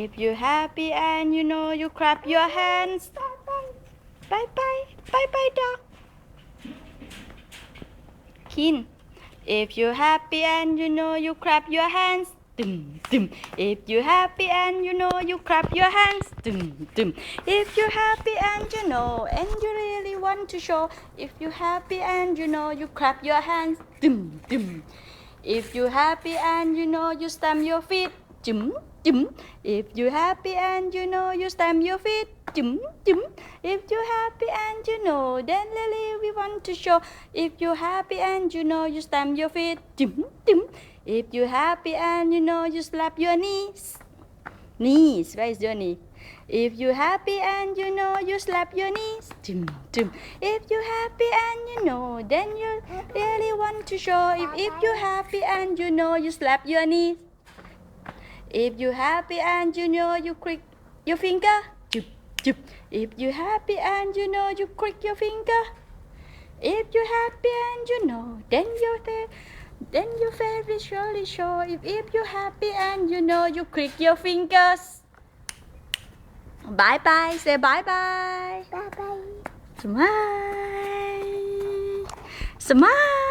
If you're happy and you know you clap your hands. Bye bye. Bye bye dog. Kin. If you're happy and you know you clap your hands. Dum, dum. If you're happy and you know you clap your hands. Dum, dum. If you're happy and you know and you really want to show. If you're happy and you know you clap your hands. Dum, dum. If you're happy and you know you stamp your feet. Dum, dum. If you happy and you know you stamp your feet. Dum, dum. If you happy and you know then really we want to show. If you happy and you know you stamp your feet. Dum, dum. If you happy and you know you slap your knees. Knees, where is your knee? If you happy and you know you slap your knees. Dum, dum. If you happy and you know then you really want to show. If, if you happy and you know you slap your knees. If you happy and you know you click your finger. Chup, chup. If you happy and you know you click your finger. If you happy and you know, then you say, then you very surely show. If if you happy and you know, you click your fingers. Bye bye. Say bye bye. Bye bye. Smile. Smile.